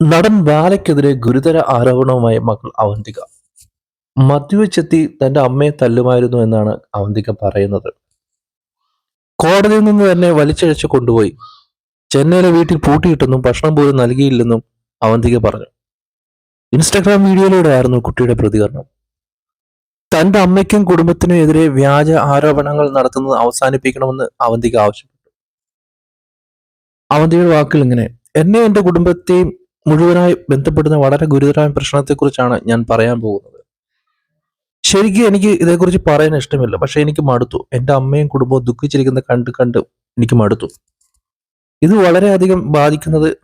നടൻ ബാലയ്ക്കെതിരെ ഗുരുതര ആരോപണവുമായി മകൾ അവന്തിക. മദ്യവെച്ചെത്തി തന്റെ അമ്മയെ തല്ലുമായിരുന്നു എന്നാണ് അവന്തിക പറയുന്നത്. കോടതിയിൽ നിന്ന് തന്നെ വലിച്ചഴച്ച് കൊണ്ടുപോയി. ചെന്നൈയിലെ വീട്ടിൽ പൂട്ടിയിട്ടെന്നും ഭക്ഷണം പോലും നൽകിയില്ലെന്നും അവന്തിക പറഞ്ഞു. ഇൻസ്റ്റാഗ്രാം വീഡിയോയിലൂടെ ആയിരുന്നു കുട്ടിയുടെ പ്രതികരണം. തന്റെ അമ്മയ്ക്കും കുടുംബത്തിനും എതിരെ വ്യാജ ആരോപണങ്ങൾ നടത്തുന്നത് അവസാനിപ്പിക്കണമെന്ന് അവന്തിക ആവശ്യപ്പെട്ടു. അവന്തിയുടെ വാക്കുകൾ ഇങ്ങനെ എന്നെ എന്റെ കുടുംബത്തെയും മുഴുവനായി ബന്ധപ്പെടുന്ന വളരെ ഗുരുതരമായ പ്രശ്നത്തെക്കുറിച്ചാണ് ഞാൻ പറയാൻ പോകുന്നത്. ശരിക്കും എനിക്ക് ഇതേക്കുറിച്ച് പറയാൻ ഇഷ്ടമില്ല. പക്ഷെ എനിക്ക് മടുത്തു. എന്റെ അമ്മയും കുടുംബവും ദുഃഖിച്ചിരിക്കുന്ന കണ്ട് കണ്ട് എനിക്ക് മടുത്തു. ഇത് വളരെയധികം ബാധിക്കുന്നത്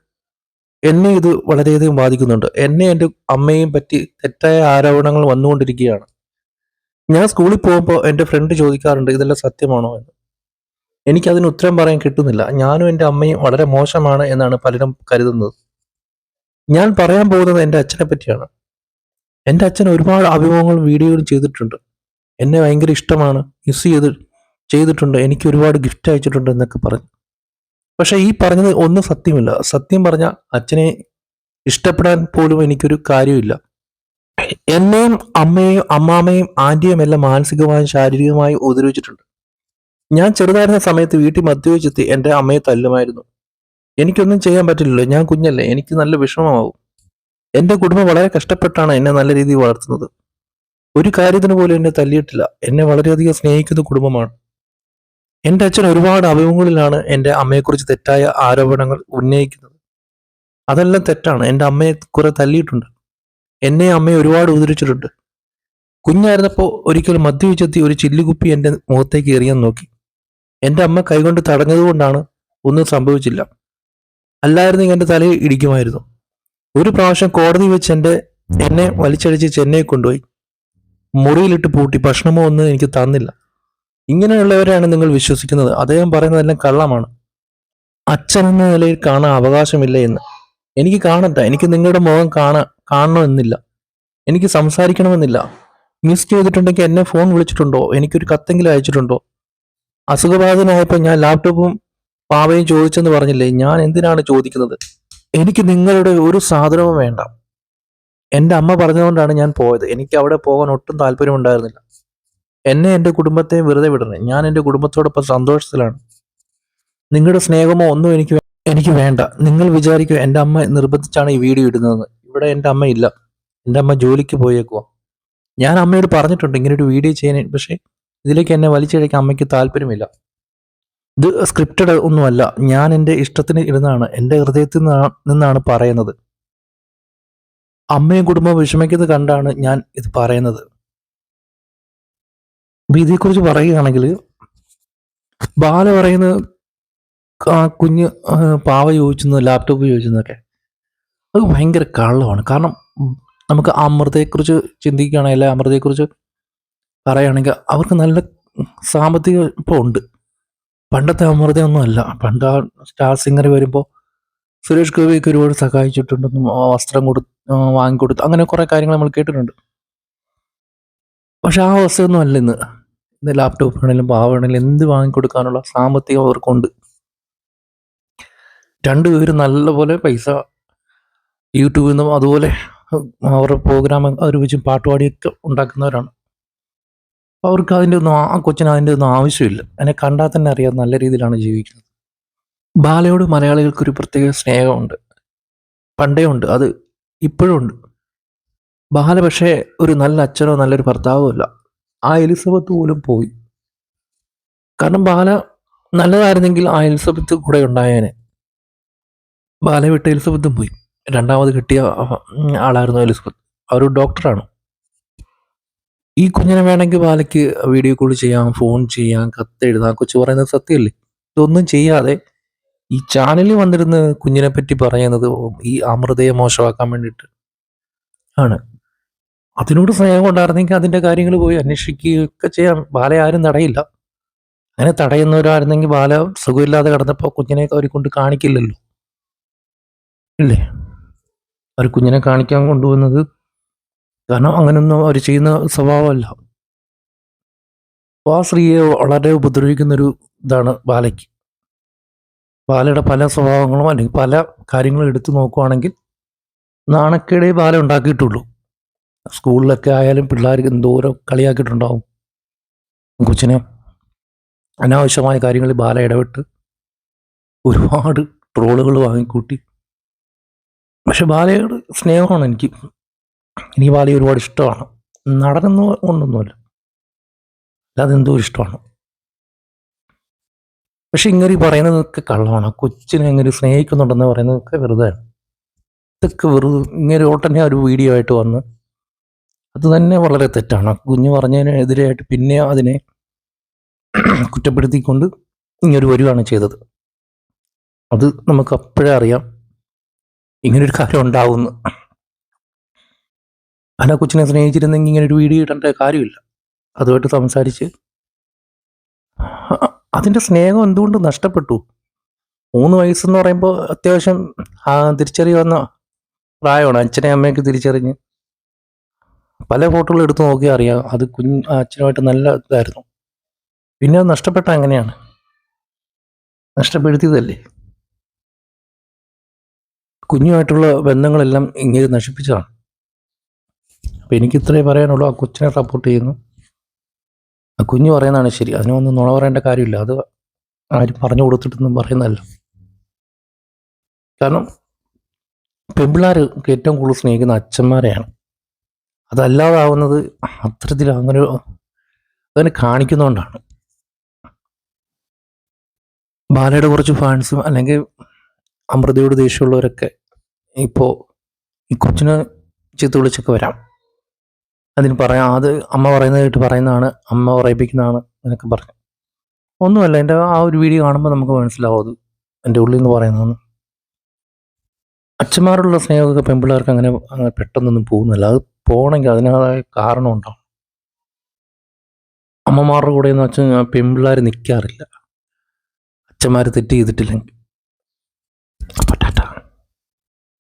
എന്നെ ഇത് വളരെയധികം ബാധിക്കുന്നുണ്ട്. എന്നെ എന്റെ അമ്മയും പറ്റി തെറ്റായ ആരോപണങ്ങൾ വന്നുകൊണ്ടിരിക്കുകയാണ്. ഞാൻ സ്കൂളിൽ പോകുമ്പോൾ എന്റെ ഫ്രണ്ട് ചോദിക്കാറുണ്ട് ഇതെല്ലാം സത്യമാണോ? എന്ന്. എനിക്കതിന് ഉത്തരം പറയാൻ കിട്ടുന്നില്ല. ഞാനും എന്റെ അമ്മയും വളരെ മോശമാണ് എന്നാണ് പലരും കരുതുന്നത്. ഞാൻ പറയാൻ പോകുന്നത് എന്റെ അച്ഛനെ പറ്റിയാണ്. എന്റെ അച്ഛൻ ഒരുപാട് അഭിമുഖങ്ങളും വീഡിയോകളും ചെയ്തിട്ടുണ്ട്. എന്നെ ഭയങ്കര ഇഷ്ടമാണ്. മിസ് ചെയ്ത് ചെയ്തിട്ടുണ്ട്. എനിക്ക് ഒരുപാട് ഗിഫ്റ്റ് അയച്ചിട്ടുണ്ട് എന്നൊക്കെ പറഞ്ഞു. പക്ഷേ ഈ പറഞ്ഞത് ഒന്നും സത്യമില്ല. സത്യം പറഞ്ഞ അച്ഛനെ ഇഷ്ടപ്പെടാൻ പോലും എനിക്കൊരു കാര്യമില്ല. എന്നെയും അമ്മയെയും അമ്മാമ്മയും ആന്റിയും എല്ലാം മാനസികമായും ശാരീരികമായും ഉപദ്രവിച്ചിട്ടുണ്ട്. ഞാൻ ചെറുതായിരുന്ന സമയത്ത് വീട്ടിൽ മദ്യവെച്ചെത്തി എന്റെ അമ്മയെ തല്ലുമായിരുന്നു. എനിക്കൊന്നും ചെയ്യാൻ പറ്റില്ലല്ലോ. ഞാൻ കുഞ്ഞല്ലേ. എനിക്ക് നല്ല വിഷമമാവും. എന്റെ കുടുംബം വളരെ കഷ്ടപ്പെട്ടാണ് എന്നെ നല്ല രീതിയിൽ വളർത്തുന്നത്. ഒരു കാര്യത്തിന് പോലും എന്നെ തല്ലിയിട്ടില്ല. എന്നെ വളരെയധികം സ്നേഹിക്കുന്ന കുടുംബമാണ്. എന്റെ അച്ഛൻ ഒരുപാട് അഭിമുഖങ്ങളിലാണ് എന്റെ അമ്മയെക്കുറിച്ച് തെറ്റായ ആരോപണങ്ങൾ ഉന്നയിക്കുന്നത്. അതെല്ലാം തെറ്റാണ്. എന്റെ അമ്മയെ കുറെ തല്ലിയിട്ടുണ്ട്. എന്നെ അമ്മയെ ഒരുപാട് ഉദരിച്ചിട്ടുണ്ട് കുഞ്ഞായിരുന്നപ്പോൾ ഒരിക്കൽ മദ്യവെച്ചെത്തി ഒരു ചില്ലുകുപ്പി എന്റെ മുഖത്തേക്ക് എറിയാൻ നോക്കി. എന്റെ അമ്മ കൈകൊണ്ട് തടഞ്ഞതുകൊണ്ടാണ് ഒന്നും സംഭവിച്ചില്ല. അല്ലായിരുന്നെങ്കിൽ എന്റെ തലയിൽ ഇടിക്കുമായിരുന്നു. ഒരു പ്രാവശ്യം കോടതി വെച്ച് എന്റെ എന്നെ വലിച്ചടിച്ച് ചെന്നൈ കൊണ്ടുപോയി. മുറിയിലിട്ട് പൂട്ടി ഭക്ഷണമോ ഒന്നും എനിക്ക് തന്നില്ല. ഇങ്ങനെയുള്ളവരെയാണ് നിങ്ങൾ വിശ്വസിക്കുന്നത്. അദ്ദേഹം പറയുന്നതെല്ലാം കള്ളമാണ്. അച്ഛൻ എന്ന നിലയിൽ കാണാൻ അവകാശമില്ല എന്ന്. എനിക്ക് കാണട്ടെ. എനിക്ക് നിങ്ങളുടെ മുഖം കാണാൻ കാണണമെന്നില്ല. എനിക്ക് സംസാരിക്കണമെന്നില്ല. മിസ് ചെയ്തിട്ടുണ്ടെങ്കിൽ എന്നെ ഫോൺ വിളിച്ചിട്ടുണ്ടോ? എനിക്കൊരു കത്തെങ്കിലും അയച്ചിട്ടുണ്ടോ? അസുഖബാധിതനായപ്പോൾ ഞാൻ ലാപ്ടോപ്പും പാവയും ചോദിച്ചെന്ന് പറഞ്ഞില്ലേ? ഞാൻ എന്തിനാണ് ചോദിക്കുന്നത്? എനിക്ക് നിങ്ങളുടെ ഒരു സാധനവും വേണ്ട. എന്റെ അമ്മ പറഞ്ഞതുകൊണ്ടാണ് ഞാൻ പോയത്. എനിക്ക് അവിടെ പോകാൻ ഒട്ടും താല്പര്യമുണ്ടായിരുന്നില്ല എന്നെ എന്റെ കുടുംബത്തെ വെറുതെ വിടണേ. ഞാൻ എന്റെ കുടുംബത്തോടൊപ്പം സന്തോഷത്തിലാണ്. നിങ്ങളുടെ സ്നേഹമോ ഒന്നും എനിക്ക് എനിക്ക് വേണ്ട. നിങ്ങൾ വിചാരിക്കുക എന്റെ അമ്മ നിർബന്ധിച്ചാണ് ഈ വീഡിയോ ഇടുന്നത് ഇവിടെ എന്റെ അമ്മ ഇല്ല. എന്റെ അമ്മ ജോലിക്ക് പോയേക്കുക ഞാൻ അമ്മയോട് പറഞ്ഞിട്ടുണ്ട് ഇങ്ങനെ ഒരു വീഡിയോ ചെയ്യാൻ. പക്ഷേ ഇതിലേക്ക് എന്നെ വലിച്ചിഴയ്ക്കാൻ അമ്മയ്ക്ക് താല്പര്യമില്ല. ഇത് സ്ക്രിപ്റ്റഡ് ഒന്നുമല്ല. ഞാൻ എന്റെ ഇഷ്ടത്തിന് ഇരുന്നാണ്. എന്റെ ഹൃദയത്തിൽ നിന്നാണ് പറയുന്നത്. അമ്മയും കുടുംബവും വിഷമിക്കുന്നത് കണ്ടാണ് ഞാൻ ഇത് പറയുന്നത്. ഇതേക്കുറിച്ച് പറയുകയാണെങ്കിൽ ബാല പറയുന്ന ആ കുഞ്ഞ് പാവ ചോദിച്ചെന്ന് ലാപ്ടോപ്പ് ചോദിച്ചെന്നൊക്കെ അത് ഭയങ്കര കള്ളമാണ്. കാരണം നമുക്ക് അമൃതയെക്കുറിച്ച് ചിന്തിക്കുകയാണെങ്കിൽ അമൃതയെക്കുറിച്ച് പറയുകയാണെങ്കിൽ അവർക്ക് നല്ല സാമ്പത്തികം ഇപ്പോൾ ഉണ്ട്. പണ്ടത്തെ അമൃതയൊന്നും അല്ല. പണ്ട് ആ സ്റ്റാർ സിംഗർ വരുമ്പോൾ സുരേഷ് ഗോപിയൊക്കെ ഒരുപാട് സഹായിച്ചിട്ടുണ്ടെന്നും വസ്ത്രം കൊടു വാങ്ങിക്കൊടുത്തു അങ്ങനെ കുറേ കാര്യങ്ങൾ നമ്മൾ കേട്ടിട്ടുണ്ട്. പക്ഷെ ആ അവസ്ഥയൊന്നും അല്ല ഇന്ന്. ഇന്ന് ലാപ്ടോപ്പ് ആണെങ്കിലും പാവാണെങ്കിലും എന്ത് വാങ്ങിക്കൊടുക്കാനുള്ള സാമ്പത്തികം അവർക്കുണ്ട്. രണ്ടുപേരും നല്ലപോലെ പൈസ യൂട്യൂബിൽ നിന്നും അതുപോലെ അവരുടെ പ്രോഗ്രാം അവർ വെച്ചും പാട്ടുപാടിയൊക്കെ ഉണ്ടാക്കുന്നവരാണ്. അവർക്ക് അതിന്റെ ഒന്നും ആ കൊച്ചിന് അതിന്റെ ഒന്നും ആവശ്യമില്ല. എന്നെ കണ്ടാൽ തന്നെ അറിയാം നല്ല രീതിയിലാണ് ജീവിക്കുന്നത്. ബാലയോട് മലയാളികൾക്കൊരു പ്രത്യേക സ്നേഹമുണ്ട്. പണ്ടേ ഉണ്ട്. അത് ഇപ്പോഴും ഉണ്ട്. ബാല പക്ഷേ ഒരു നല്ല അച്ഛനോ നല്ലൊരു ഭർത്താവോ അല്ല. ആ എലിസബത്ത് പോലും പോയി. കാരണം ബാല നല്ലതായിരുന്നെങ്കിൽ ആ എലിസബത്ത് കൂടെ ഉണ്ടായേനെ. ബാല വിട്ട് എലിസബത്തും പോയി. രണ്ടാമത് കിട്ടിയ ആളായിരുന്നു എലിസബത്ത്. അവർ ഡോക്ടറാണ്. ഈ കുഞ്ഞിനെ വേണമെങ്കിൽ ബാലയ്ക്ക് വീഡിയോ കോൾ ചെയ്യാം ഫോൺ ചെയ്യാം കത്തെഴുതാം കൊച്ചു പറയുന്നത് സത്യമല്ലേ ഇതൊന്നും ചെയ്യാതെ ഈ ചാനലിൽ വന്നിരുന്ന് കുഞ്ഞിനെ പറ്റി പറയുന്നത് ഈ അമൃതയെ മോശമാക്കാൻ വേണ്ടിയിട്ട് ആണ്. അതിനോട് സ്നേഹം കൊണ്ടായിരുന്നെങ്കിൽ അതിന്റെ കാര്യങ്ങൾ പോയി അന്വേഷിക്കുകയൊക്കെ ചെയ്യാം. ബാല ആരും തടയില്ല. അങ്ങനെ തടയുന്നവരായിരുന്നെങ്കിൽ ബാല സുഖമില്ലാതെ കിടന്നപ്പോൾ കുഞ്ഞിനെ അവർ കൊണ്ട് കാണിക്കില്ലല്ലോ. ഇല്ലേ? അവർ കുഞ്ഞിനെ കാണിക്കാൻ കൊണ്ടുവന്നത് കാരണം അങ്ങനെയൊന്നും അവർ ചെയ്യുന്ന സ്വഭാവമല്ല. അപ്പോൾ ആ സ്ത്രീയെ വളരെ ഉപദ്രവിക്കുന്നൊരു ഇതാണ് ബാലയ്ക്ക്. ബാലയുടെ പല സ്വഭാവങ്ങളും അല്ലെങ്കിൽ പല കാര്യങ്ങളും എടുത്തു നോക്കുവാണെങ്കിൽ നാണക്കേടെ ബാല ഉണ്ടാക്കിയിട്ടുള്ളൂ. സ്കൂളിലൊക്കെ ആയാലും പിള്ളേർക്ക് എന്തോരം കളിയാക്കിയിട്ടുണ്ടാവും. കൊച്ചിനെ അനാവശ്യമായ കാര്യങ്ങളിൽ ബാല ഇടപെട്ട് ഒരുപാട് ട്രോളുകൾ വാങ്ങിക്കൂട്ടി. പക്ഷെ ബാലയോട് സ്നേഹമാണ് എനിക്ക് എനിക്ക് ബാലി ഒരുപാട് ഇഷ്ടമാണ്. നടനെന്ന് കൊണ്ടൊന്നുമല്ല. അതെന്തോ ഇഷ്ടമാണ്. പക്ഷെ ഇങ്ങനെ പറയുന്നതൊക്കെ കള്ളമാണ്. കൊച്ചിനെ ഇങ്ങനെ സ്നേഹിക്കുന്നുണ്ടെന്ന് പറയുന്നതൊക്കെ വെറുതെ. ഇതൊക്കെ വെറുതെ ഇങ്ങനെ ഉടനെ ഒരു വീഡിയോ ആയിട്ട് വന്ന് അത് തന്നെ വളരെ തെറ്റാണ്. കുഞ്ഞു പറഞ്ഞതിനെതിരായിട്ട് പിന്നെ അതിനെ കുറ്റപ്പെടുത്തിക്കൊണ്ട് ഇങ്ങനൊരു വരികയാണ് ചെയ്തത്. അത് നമുക്ക് അപ്പോഴേ അറിയാം. ഇങ്ങനൊരു കാര്യം ഉണ്ടാവുമെന്ന്. അല്ല കൊച്ചിനെ സ്നേഹിച്ചിരുന്നെങ്കിൽ ഇങ്ങനെ ഒരു വീഡിയോ ഇടേണ്ട കാര്യമില്ല. അതുമായിട്ട് സംസാരിച്ച്. അതിന്റെ സ്നേഹം എന്തുകൊണ്ട് നഷ്ടപ്പെട്ടു? മൂന്ന് വയസ്സെന്ന് പറയുമ്പോൾ അത്യാവശ്യം തിരിച്ചറിയുന്ന പ്രായമാണ് അച്ഛനെ അമ്മയൊക്കെ തിരിച്ചറിഞ്ഞ്. പല ഫോട്ടോകൾ എടുത്തു നോക്കിയാൽ അറിയാം. അത് കുഞ്ഞ് അച്ഛനുമായിട്ട് നല്ല ഇതായിരുന്നു. പിന്നെ അത് നഷ്ടപ്പെട്ട അങ്ങനെയാണ് നഷ്ടപ്പെടുത്തിയതല്ലേ? കുഞ്ഞുമായിട്ടുള്ള ബന്ധങ്ങളെല്ലാം ഇങ്ങനെ നശിപ്പിച്ചതാണ്. അപ്പം എനിക്ക് ഇത്രേ പറയാനുള്ളൂ. ആ കൊച്ചിനെ സപ്പോർട്ട് ചെയ്യുന്നു. ആ കുഞ്ഞു പറയുന്നതാണ് ശരി. അതിനൊന്നും നുണ പറയേണ്ട കാര്യമില്ല. അത് ആരും പറഞ്ഞു കൊടുത്തിട്ടൊന്നും പറയുന്നതല്ല. കാരണം പെമ്പിള്ളാർ ഏറ്റവും കൂടുതൽ സ്നേഹിക്കുന്ന അച്ഛന്മാരെയാണ്. അതല്ലാതാവുന്നത് അത്തരത്തിൽ അങ്ങനെ അങ്ങനെ കാണിക്കുന്നതുകൊണ്ടാണ് ബാലയുടെ കുറച്ച് ഫാൻസും അല്ലെങ്കിൽ അമൃതയോട് ദേഷ്യമുള്ളവരൊക്കെ ഇപ്പോൾ ഈ കൊച്ചിനെ ചീത്ത വിളിച്ചൊക്കെ വരാം. അതിന് പറയാം അത് അമ്മ പറയുന്നത് കേട്ട് പറയുന്നതാണ് അമ്മ പറയിപ്പിക്കുന്നതാണ് എന്നൊക്കെ പറഞ്ഞു. ഒന്നുമല്ല എന്റെ ആ ഒരു വീഡിയോ കാണുമ്പോൾ നമുക്ക് മനസ്സിലാവും എന്റെ ഉള്ളിൽ നിന്ന് പറയുന്നതെന്ന് അച്ഛന്മാരുള്ള സ്നേഹമൊക്കെ പെൺപിള്ളേർക്ക് അങ്ങനെ അങ്ങനെ പെട്ടെന്നൊന്നും പോകുന്നില്ല. അത് പോകണമെങ്കിൽ അതിനേതായ കാരണം ഉണ്ടാവും. അമ്മമാരുടെ കൂടെ എന്ന് വെച്ചാൽ പെൺപിള്ളേർ നിൽക്കാറില്ല. അച്ഛന്മാർ തെറ്റ് ചെയ്തിട്ടില്ലെങ്കിൽ.